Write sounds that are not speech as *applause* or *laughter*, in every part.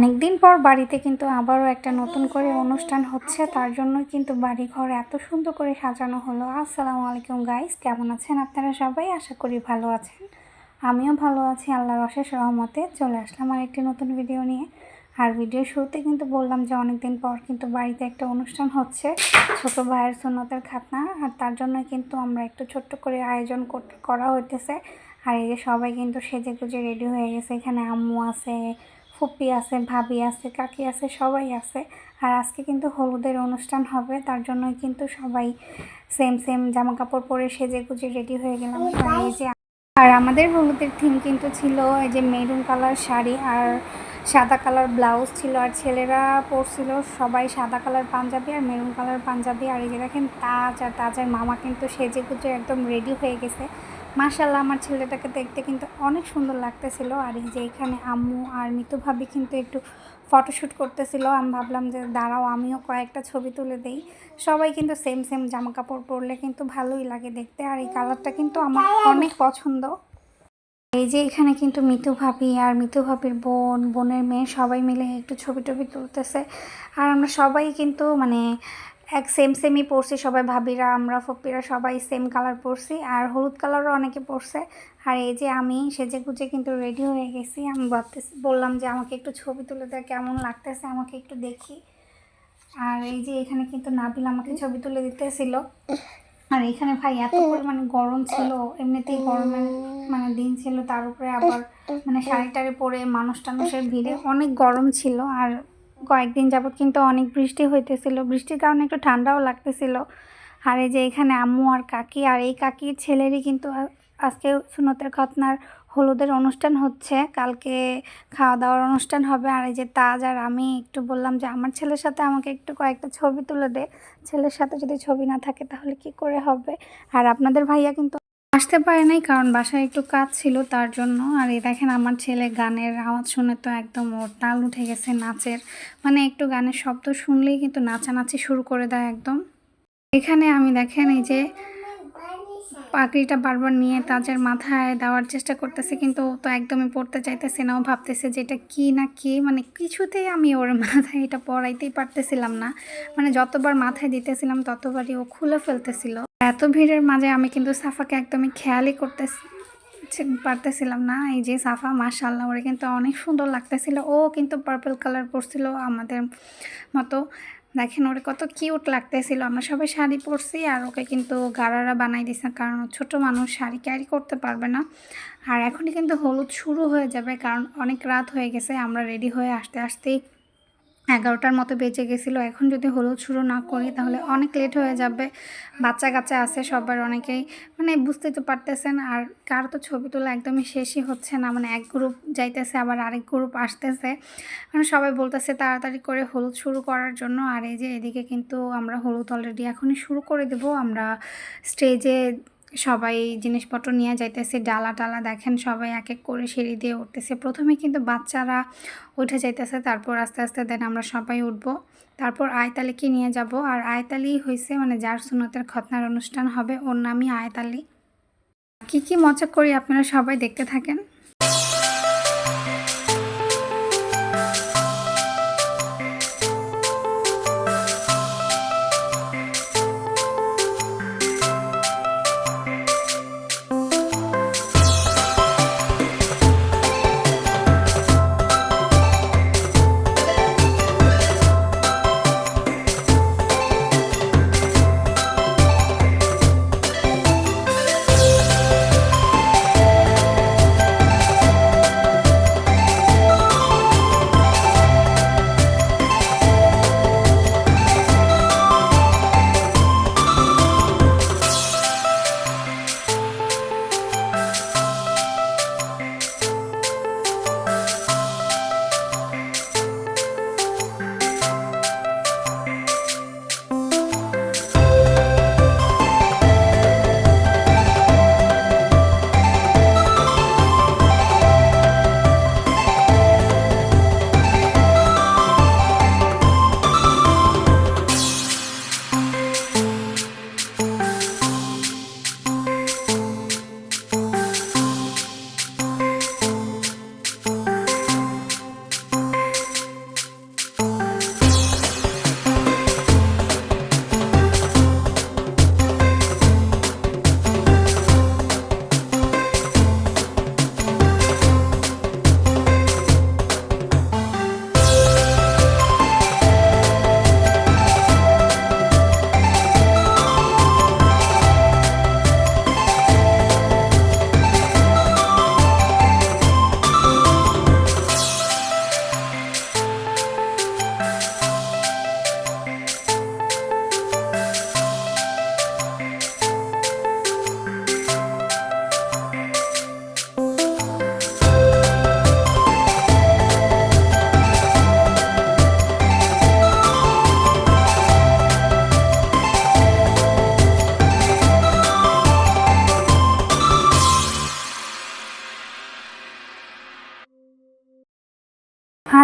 অনেকদিন পর বাড়িতে কিন্তু আবারও একটা নতুন করে অনুষ্ঠান হচ্ছে, তার জন্য কিন্তু বাড়ি ঘর এত সুন্দর করে সাজানো হলো। আসসালামু আলাইকুম গাইস কেমন আছেন আপনারা সবাই? আশা করি ভালো আছেন। আমিও ভালো আছি, আল্লাহর অশেষ রহমতে। চলে আসলাম আর একটি নতুন ভিডিও নিয়ে। আর ভিডিও শুরুতে কিন্তু বললাম যে অনেকদিন পর কিন্তু বাড়িতে একটা অনুষ্ঠান হচ্ছে, ছোট ভাইয়ের সুন্নতের খাতনা। আর তার জন্য কিন্তু আমরা একটু ছোট্ট করে আয়োজন করা হইতেছে। আর এই যে সবাই কিন্তু সেজে গুজে রেডি হয়ে গেছে। এখানে আম্মু আছে ফুপি আছে ভাবি আছে কাকি আছে সবাই আছে। আর আজকে কিন্তু হলুদের অনুষ্ঠান হবে তার জন্যই কিন্তু সবাই সেম সেম জামা কাপড় পরে সেজে গুজে রেডি হয়ে গেলাম। আর এই যে আর আমাদের হলুদের থিম কিন্তু ছিল এই যে মেরুন কালার শাড়ি আর সাদা কালার ব্লাউজ ছিল। আর ছেলেরা পরছিল সবাই সাদা কালার পাঞ্জাবি আর মেরুন কালার পাঞ্জাবি। আর এই যে দেখেন তাজ আর তাজের মামা কিন্তু সেজে গুজে একদম রেডি হয়ে গেছে। মাশাল্লাহ আমার ছেলেটাকে দেখতে কিন্তু অনেক সুন্দর লাগতেছিল। আর এই যে এখানে আম্মু আর মিতু ভাবি কিন্তু একটু ফটোশ্যুট করতেছিল। আমি ভাবলাম যে দাঁড়াও, আমিও কয়েকটা ছবি তুলে দেই। সবাই কিন্তু সেম সেম জামা কাপড় পরলে কিন্তু ভালোই লাগে দেখতে। আর এই কালারটা কিন্তু আমার অনেক পছন্দ। এই যে এখানে কিন্তু মিতু ভাবি আর মিতু ভাবির বোন, বোনের মেয়ে সবাই মিলে একটু ছবি টবি তুলতেছে। আর আমরা সবাই কিন্তু মানে এক সেম সেমই পরছি, সবাই ভাবিরা, আমরা ফপিরা সবাই সেম কালার পরছি, আর হলুদ কালারও অনেকে পরছে। আর এই যে আমি সেজে গুজে কিন্তু রেডি হয়ে গেছি। আমি ভাবতেছি, বললাম যে আমাকে একটু ছবি তুলে দেয় কেমন লাগতেছে, আমাকে একটু দেখি। আর এই যে এখানে কিন্তু নাবিল আমাকে ছবি তুলে দিতেছিল। আর এখানে ভাই এত পরিমাণে গরম ছিল, এমনিতেই গরমের মানে দিন ছিল, তার উপরে আবার মানে শাড়ি টাড়ি পরে মানুষ টানুষের ভিড়ে অনেক গরম ছিল। আর কয়েকদিন যাবত কিন্তু অনেক বৃষ্টি হইতেছিল। বৃষ্টির কারণে একটু ঠান্ডাও লাগতেছিল। আর এই যে এখানে আম্মু আর কাকি, আর এই কাকির ছেলেরই কিন্তু আজকে সুনতের খতনার হলুদের অনুষ্ঠান হচ্ছে। কালকে খাওয়া দাওয়ার অনুষ্ঠান হবে। আর এই যে তাজ আর আমি একটু বললাম যে, আমার ছেলের সাথে আমাকে একটু কয়েকটা ছবি তুলে দে। ছেলের সাথে যদি ছবি না থাকে তাহলে কি করে হবে? আর আপনাদের ভাইয়া কিন্তু আসতে পারে নাই, কারণ বাসায় একটু কাজ ছিল তার জন্য। আর এই দেখেন আমার ছেলে, গানের আওয়াজ শুনে তো একদম ওর তাল উঠে গেছে নাচের। মানে একটু গানের শব্দ শুনলেই কিন্তু নাচানাচি শুরু করে দেয় একদম। এখানে আমি দেখেন এই যে পাগড়িটা বারবার নিয়ে তাজের মাথায় দেওয়ার চেষ্টা করতেছে, কিন্তু ও তো একদমই পড়তে চাইতেছে না। ও ভাবতেছে যে এটা কী না কী মানে কিছুতেই আমি ওর *laughs* মাথায় এটা পড়াইতেই পারতেছিলাম না। মানে যতবার মাথায় দিতেছিলাম, ততবারই ও খুলে ফেলতেছিল। এত ভিড়ের মাঝে আমি কিন্তু সাফাকে একদমই খেয়ালই করতে পারতেছিলাম না। এই যে সাফা মাশাল্লাহ ওরে কিন্তু অনেক সুন্দর লাগতেছিল। ও কিন্তু পার্পল কালার পরছিল আমাদের মতো। দেখেন, ওরে কত কিউট লাগতেছিল। আমরা সবাই শাড়ি পরছি আর ওকে কিন্তু গারারা বানাই দিছে, কারণ ছোট মানুষ, শাড়ি ক্যারি করতে পারবে না। আর এখনই কিন্তু হলুদ শুরু হয়ে যাবে, কারণ অনেক রাত হয়ে গেছে। আমরা রেডি হয়ে আসতে আসতেই এগারোটার মতো বেজে গেছিল। এখন যদি হলুদ শুরু না করি তাহলে অনেক লেট হয়ে যাবে। বাচ্চা কাচ্চা আছে সবার অনেকেই। মানে বুঝতে তো পারতেছেন, আর কার তো ছবি তোলা একদমই শেষই হচ্ছে না। মানে এক গ্রুপ যাইতেছে, আবার আরেক গ্রুপ আসতেছে। মানে সবাই বলতেছে তাড়াতাড়ি করে হলুদ শুরু করার জন্য। আর এই যে এদিকে কিন্তু আমরা হলুদ অলরেডি এখনই শুরু করে দেব। আমরা স্টেজে সবাই জিনিসপত্র নিয়ে যাইতেছে, ডালা টালা দেখেন সবাই এক এক করে সিঁড়ি দিয়ে উঠতেছে। প্রথমে কিন্তু বাচ্চারা উঠে যাইতেছে, তারপর আস্তে আস্তে দেন আমরা সবাই উঠব। তারপর আয়তালিকে নিয়ে যাব আর আয়তালি হয়েছে মানে যার সুনতের খতনার অনুষ্ঠান হবে, ওর নামই আয়তালি। কি কি মজা করি আপনারা সবাই দেখতে থাকেন।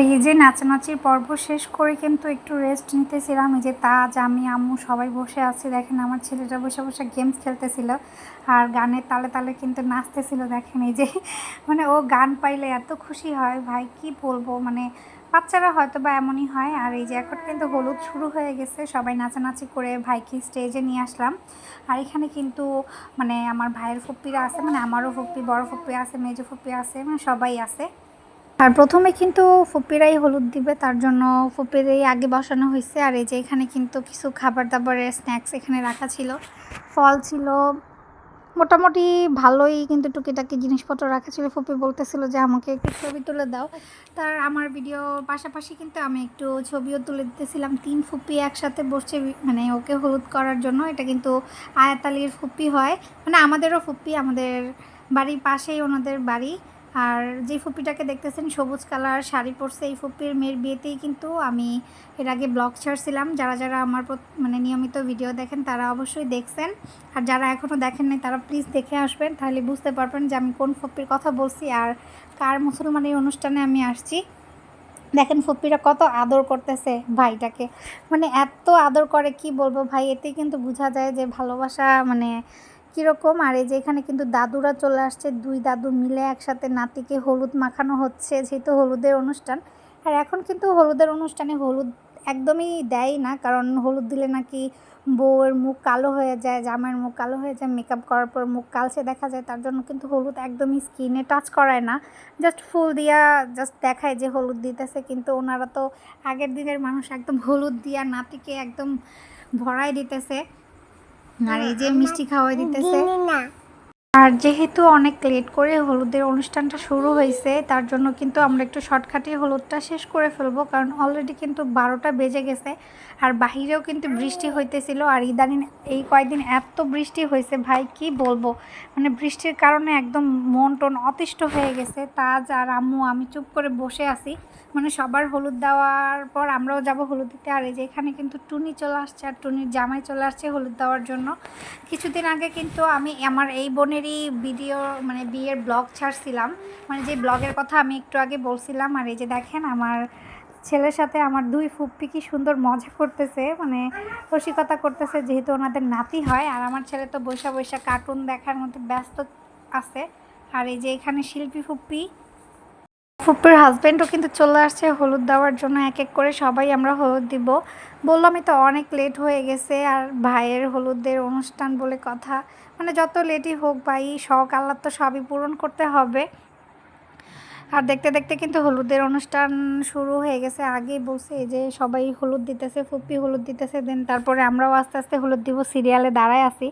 এই যে নাচানাচির পর্ব শেষ করে কিন্তু একটু রেস্ট নিতেছিলাম। এই যে তাজ আমি আম্মু সবাই বসে আছি। দেখেন আমার ছেলেটা বসে বসে গেমস খেলতেছিল আর গানের তালে তালে কিন্তু নাচতেছিল। দেখেন এই যে মানে ও গান পাইলে এত খুশি হয়। ভাই, কি বলব? মানে বাচ্চারা হয়তো বা এমনই হয়। আর এই যে এখন কিন্তু হলুদ শুরু হয়ে গেছে। সবাই নাচানাচি করে ভাইকে স্টেজে নিয়ে আসলাম। আর এখানে কিন্তু মানে আমার ভাইয়ের ফুপ্পিরা আছে মানে আমারও ফুপ্পি, বড় ফুপ্পি আছে, মেজো ফুপ্পি আছে মানে সবাই আছে। আর প্রথমে কিন্তু ফুপিরাই হলুদ দিবে, তার জন্য ফুপিরাই আগে বসানো হয়েছে। আর এই যে এখানে কিন্তু কিছু খাবার দাবারের স্ন্যাক্স এখানে রাখা ছিল। ফল ছিল, মোটামুটি ভালোই কিন্তু টুকিটাকি জিনিসপত্র রাখা ছিল। ফুপি বলতেছিল যে, আমাকে একটু ছবি তুলে দাও। তার আমার ভিডিও পাশাপাশি কিন্তু আমি একটু ছবিও তুলে দিতেছিলাম। তিন ফুপি একসাথে বসছে মানে ওকে হলুদ করার জন্য। এটা কিন্তু আয়াতালির ফুপি হয়। মানে আমাদেরও ফুপি, আমাদের বাড়ির পাশেই ওনাদের বাড়ি। আর যে ফুপিটাকে দেখতেছেন, সবুজ কালার শাড়ি পরছে এই ফুপির মেয়ের বিয়েতেই কিন্তু আমি এর আগে ব্লগ ছাড়ছিলাম। যারা যারা আমার মানে নিয়মিত ভিডিও দেখেন, তারা অবশ্যই দেখছেন। আর যারা এখনও দেখেন নাই, তারা প্লিজ দেখে আসবেন, তাহলে বুঝতে পারবেন যে আমি কোন ফুপির কথা বলছি আর কার মুসলমানের অনুষ্ঠানে আমি আসছি। দেখেন ফুপিরা কত আদর করতেছে ভাইটাকে। মানে এত আদর করে, কি বলব ভাই? এতে কিন্তু বোঝা যায় যে ভালোবাসা মানে কীরকম? আর এই যে এখানে কিন্তু দাদুরা চলে আসছে, দুই দাদু মিলে একসাথে নাতিকে হলুদ মাখানো হচ্ছে, যেহেতু হলুদের অনুষ্ঠান। আর এখন কিন্তু হলুদের অনুষ্ঠানে হলুদ একদমই দেয় না, কারণ হলুদ দিলে নাকি বউয়ের মুখ কালো হয়ে যায়, জামাইয়ের মুখ কালো হয়ে যায় মেকআপ করার পর মুখ কালচে দেখা যায়, তার জন্য কিন্তু হলুদ একদমই স্কিনে টাচ করায় না। জাস্ট ফুল দিয়া জাস্ট দেখায় যে হলুদ দিতেছে, কিন্তু ওনারা তো আগের দিনের মানুষ একদম হলুদ দিয়া নাতিকে একদম ভরাই দিতেছে। আর এই যে মিষ্টি খাওয়াই দিতেছে। আর যেহেতু অনেক লেট করে হলুদের অনুষ্ঠানটা শুরু হয়েছে, তার জন্য কিন্তু আমরা একটু শর্টকাটে হলুদটা শেষ করে ফেলব, কারণ অলরেডি কিন্তু বারোটা বেজে গেছে। আর বাহিরেও কিন্তু বৃষ্টি হইতেছিল, আর ইদানিং এই কয়েকদিন এত বৃষ্টি হয়েছে, ভাই কি বলব? মানে বৃষ্টির কারণে একদম মন টন অতিষ্ঠ হয়ে গেছে, তাজ আর আম্মু, আমি চুপ করে বসে আছি। মানে সবার হলুদ দেওয়ার পর আমরাও যাব হলুদ দিতে আর এই যে এখানে কিন্তু টুনি চলে আসছে, আর টুনির জামাই চলে আসছে হলুদ দেওয়ার জন্য। কিছুদিন আগে কিন্তু আমি আমার এই বোনেরই ভিডিও মানে বিয়ের ব্লগ ছাড়ছিলাম। মানে যে ব্লগের কথা আমি একটু আগে বলছিলাম, আর এই যে দেখেন আমার ছেলের সাথে আমার দুই ফুপ্পি কি সুন্দর মজা করতেছে মানে রসিকতা করতেছে, যেহেতু ওনাদের নাতি হয়, আর আমার ছেলে তো বৈশা বৈশা কার্টুন দেখার মধ্যে ব্যস্ত আছে। আর এই যে এখানে শিল্পী ফুপ্পি, ফুপ্পির হাজব্যান্ডও কিন্তু চলে আসছে হলুদ দেওয়ার জন্য এক এক করে, সবাই আমরা হলুদ দিব। বললামই তো অনেক লেট হয়ে গেছে, আর ভাইয়ের হলুদের অনুষ্ঠান বলে কথা মানে যত লেটই হোক ভাই শখ আল্লাহ তো সবই পূরণ করতে হবে। আর দেখতে দেখতে কিন্তু হলুদের অনুষ্ঠান শুরু হয়ে গেছে। আগেই এই যে সবাই হলুদ দিতেছে ফুপ্পি হলুদ দিতেছে দেন তারপরে আমরাও আস্তে আস্তে হলুদ দিব, সিরিয়ালে দাঁড়ায় আছি।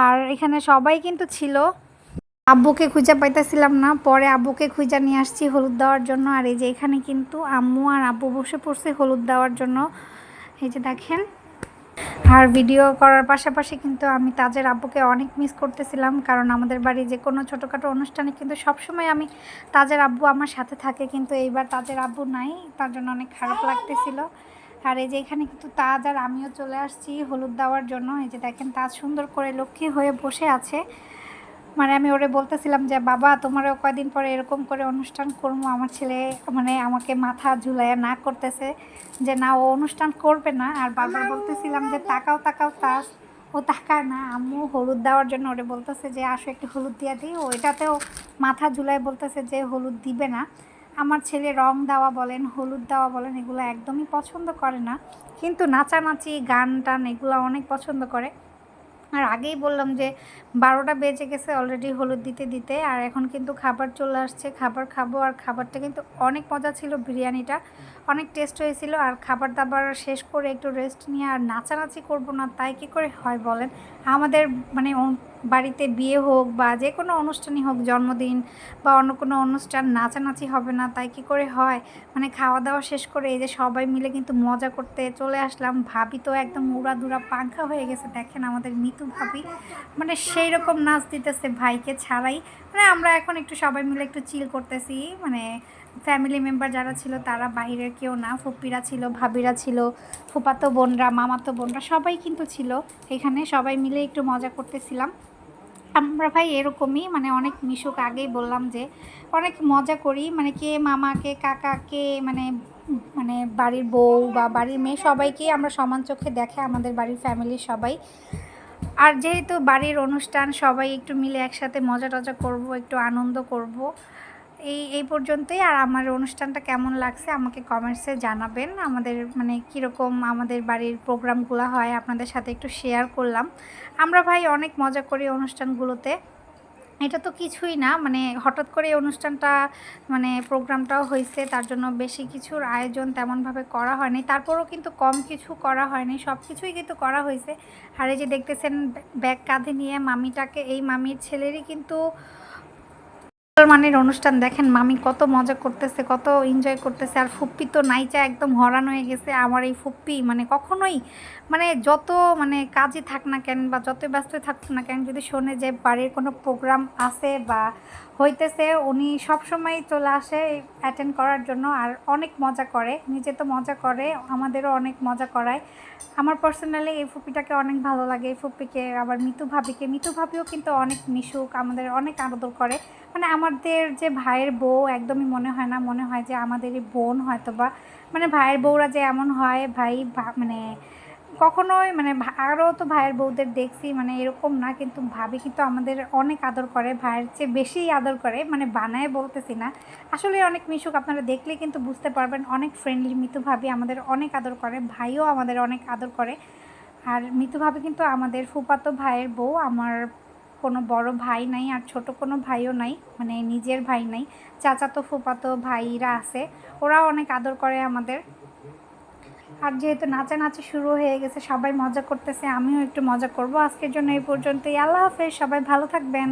আর এখানে সবাই কিন্তু ছিল। আব্বুকে খুঁজে পাইতেছিলাম না, পরে আব্বুকে খুঁজে নিয়ে আসছি হলুদ দেওয়ার জন্য। আর এই যে এখানে কিন্তু আম্মু আর আব্বু বসে পড়ছে হলুদ দেওয়ার জন্য। এই যে দেখেন আর ভিডিও করার পাশাপাশি কিন্তু আমি তাজের আব্বুকে অনেক মিস করতেছিলাম। কারণ আমাদের বাড়ি যে কোনো ছোটোখাটো অনুষ্ঠানে কিন্তু সবসময় আমি তাজের আব্বু আমার সাথে থাকে। কিন্তু এইবার তাজের আব্বু নাই, তার জন্য অনেক খারাপ লাগতেছিল। আর এই যে এখানে কিন্তু তাজ আর আমিও চলে আসছি হলুদ দেওয়ার জন্য। এই যে দেখেন, তাজ সুন্দর করে লক্ষ্মী হয়ে বসে আছে। মানে আমি ওরে বলতেছিলাম যে, বাবা, তোমারও কয়দিন পরে এরকম করে অনুষ্ঠান করব। আমার ছেলে মানে আমাকে মাথা ঝুলাইয়া না করতেছে যে, না, ও অনুষ্ঠান করবে না। আর বারবার বলতেছিলাম যে, তাকাও তাকাও তাস ও তাকায় না। আম্মু হলুদ দেওয়ার জন্য ওরে বলতেছে যে, আসো, একটু হলুদ দিয়ে দিই। ও এটাতেও মাথা ঝুলাই বলতেছে যে, হলুদ দিবে না। আমার ছেলে রং দেওয়া বলেন, হলুদ দেওয়া বলেন, এগুলো একদমই পছন্দ করে না। কিন্তু নাচানাচি গান টান এগুলো অনেক পছন্দ করে। আর আগেই বললাম যে বারোটা বেজে গেছে অলরেডি হলুদ দিতে দিতে, আর এখন কিন্তু খাবার চলে আসছে। খাবার খাব আর খাবারটা কিন্তু অনেক মজা ছিল বিরিয়ানিটা। অনেক টেস্ট হয়েছিল আর খাবার দাবার শেষ করে একটু রেস্ট নিয়ে আর নাচানাচি করব না, তাই কী করে হয় বলেন? আমাদের মানে বাড়িতে বিয়ে হোক বা যে কোনো অনুষ্ঠানই হোক, জন্মদিন বা অন্য কোনো অনুষ্ঠান নাচানাচি হবে না, তাই কি করে হয়? মানে খাওয়া দাওয়া শেষ করে এই যে সবাই মিলে কিন্তু মজা করতে চলে আসলাম। ভাবি তো একদম উড়াদুরা পাঙ্খা হয়ে গেছে, দেখেন আমাদের মিতু ভাবি। মানে সেই রকম নাচ দিতেছে ভাইকে ছাড়াই। মানে আমরা এখন একটু সবাই মিলে একটু চিল করতেছি। মানে ফ্যামিলি মেম্বার যারা ছিল তারা বাইরের কেউ না, ফুপ্পিরা ছিল, ভাবিরা ছিল, ফুপাতো বোনরা, মামাতো বোনরা সবাই কিন্তু ছিল। এখানে সবাই মিলে একটু মজা করতেছিলাম। আমরা ভাই এরকমই মানে অনেক মিশুক আগেই বললাম যে অনেক মজা করি মানে কে মামাকে, কাকাকে মানে মানে বাড়ির বউ বা বাড়ির মেয়ে সবাইকে আমরা সমান চোখে দেখে, আমাদের বাড়ির ফ্যামিলির সবাই। আর যেহেতু বাড়ির অনুষ্ঠান, সবাই একটু মিলে একসাথে মজা টজা করব, একটু আনন্দ করব। এই এই পর্যন্তই। আর আমার অনুষ্ঠানটা কেমন লাগছে আমাকে কমেন্টসে জানাবেন। আমাদের মানে কীরকম আমাদের বাড়ির প্রোগ্রামগুলো হয় আপনাদের সাথে একটু শেয়ার করলাম। আমরা ভাই অনেক মজা করি অনুষ্ঠানগুলোতে। এটা তো কিছুই না মানে হঠাৎ করে অনুষ্ঠানটা মানে প্রোগ্রামটাও হয়েছে, তার জন্য বেশি কিছুর আয়োজন তেমনভাবে করা হয়নি। তারপরও কিন্তু কম কিছু করা হয়নি সব কিছুই কিন্তু করা হয়েছে। আর এই যে দেখতেছেন, ব্যাগ কাঁধে নিয়ে মামিটাকে, এই মামির ছেলেরই কিন্তু মানের অনুষ্ঠান দেখেন, মামি কত মজা করতেছে, কত এনজয় করতেছে, আর ফুপ্পি তো নাইচা একদম হরান হয়ে গেছে। আমার এই ফুপ্পি মানে কখনোই মানে যত মানে কাজে থাক না কেন বা যত ব্যস্ত থাকুক না কেন, যদি শোনে যে বাড়ির কোনো প্রোগ্রাম আছে বা হইতেছে, উনি সবসময় চলে আসে অ্যাটেন্ড করার জন্য আর অনেক মজা করে। নিজে তো মজা করে, আমাদেরও অনেক মজা করায়। আমার পার্সোনালি এই ফুপিটাকে অনেক ভালো লাগে। এই ফুপিকে, আবার মিতু ভাবিকে। মিতু ভাবিও কিন্তু অনেক মিশুক, আমাদের অনেক আদর করে। মানে আমাদের যে ভাইয়ের বউ, একদমই মনে হয় না। মনে হয় যে আমাদেরই বোন হয়তো বা মানে ভাইয়ের বউরা যে এমন হয়, ভাই মানে কখনোই মানে আরও তো ভাইয়ের বউদের দেখছি মানে এরকম না, কিন্তু ভাবি কিন্তু আমাদের অনেক আদর করে, ভাইয়ের চেয়ে বেশি আদর করে মানে বানায় বলতেছি না। আসলে অনেক মিশুক, আপনারা দেখলে কিন্তু বুঝতে পারবেন, অনেক ফ্রেন্ডলি মিতু ভাবি আমাদের অনেক আদর করে, ভাইও আমাদের অনেক আদর করে। আর মিতু ভাবি কিন্তু আমাদের ফুপাতো ভাইয়ের বউ, আমার কোনো বড় ভাই নাই, আর ছোট কোনো ভাইও নাই মানে নিজের ভাই নাই, চাচাতো ফুপাতো ভাইরা আছে, ওরাও অনেক আদর করে আমাদের। আর যেহেতু নাচানাচি শুরু হয়ে গেছে, সবাই মজা করতেছে, আমিও একটু মজা করব। আজকের জন্য এই পর্যন্তই। আল্লাহ হাফেজ, সবাই ভালো থাকবেন।